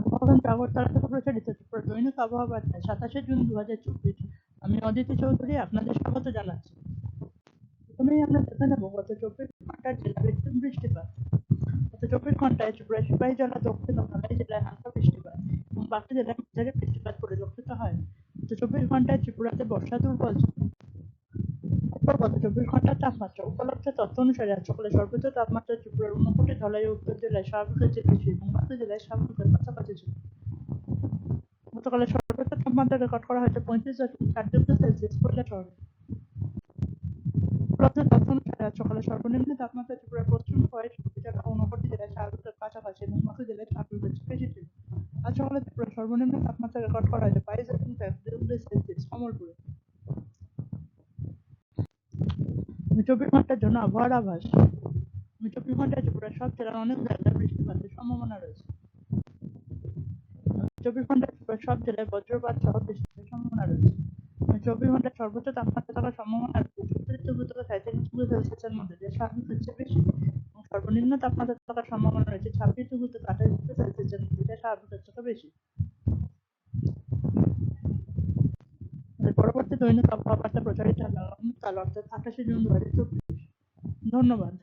আবহাওয়া আগরতলা থেকে প্রচারিত ত্রিপুরা দৈনিক আবহাওয়া বার্তায় সাতাশে জুন দু হাজার চব্বিশ। আমি অদিতি চৌধুরী আপনাদের স্বাগত জানাচ্ছি। প্রথমেই আমরা দেখে নেব গত চব্বিশ ঘণ্টার জেলা ভিত্তিক বৃষ্টিপাত। গত চব্বিশ ঘন্টায় ত্রিপুরা সিপাহী জেলা, দক্ষিণ ও ধলাই জেলায় হালকা বৃষ্টিপাত এবং বাকি জেলায় মাঝারি বৃষ্টিপাত পরিলক্ষিত হয়। গত চব্বিশ ঘন্টায় ত্রিপুরাতে বর্ষা দুর্বল ছিল। গত চব্বিশ ঘণ্টার তাপমাত্রা, উপলব্ধ তথ্য অনুসারে আজ সকালে সর্বোচ্চ তাপমাত্রা ত্রিপুরার ঊনকোটি ধলাই, উত্তর জেলায় স্বাভাবিকের চেয়ে বেশি, এবং বাকি জেলায় স্বাভাবিকের কাছাকাছি ছিল গতকালের সর্বোচ্চ তাপমাত্রা রেকর্ড করা হয়েছে পঁয়ত্রিশ দশমিক চার ডিগ্রি সেলসিয়াস কৈলা শহরে উপলব্ধ তথ্য অনুসারে আজ সকালে সর্বনিম্ন তাপমাত্রা ত্রিপুরার পশ্চিম কয়েক জেলা ঊনকোটি জেলায় স্বাভাবিকের কাছাকাছি এবং বাকি জেলায় চেয়ে বেশি ছিল আজ সকালে ত্রিপুরার সর্বনিম্ন তাপমাত্রা রেকর্ড করা হয়েছে বাইশ দশমিক এক ডিগ্রি সেলসিয়াস কমলপুরে আমি চব্বিশ ঘণ্টার জন্য আবহাওয়ার আভাস। আমি চব্বিশ ঘন্টায় ত্রিপুরার সব জেলার অনেক জায়গায় বৃষ্টিপাতের সম্ভাবনা রয়েছে। চব্বিশ ঘন্টায় ত্রিপুরার সব জেলায় বজ্রপাত সহ বৃষ্টির সম্ভাবনা রয়েছে। চব্বিশ ঘন্টায় সর্বোচ্চ তাপমাত্রা থাকার সম্ভাবনা রয়েছে ছত্রিশ থেকে সাঁত্রিশ ডিগ্রি সেলসিয়াসের মধ্যে যা স্বাভাবিকের চেয়ে বেশি এবং সর্বনিম্ন তাপমাত্রা থাকার সম্ভাবনা রয়েছে। ছাব্বিশ ডিগ্রি থেকে আঠাশ ডিগ্রি সেলসিয়াসের মধ্যে যা স্বাভাবিকের থেকে বেশি। পরবর্তী দৈনিক আবহাওয়া বার্তা প্রচারিত হবে আগামীকাল অর্থাৎ আঠাশে জুন দু হাজার চব্বিশ। ধন্যবাদ।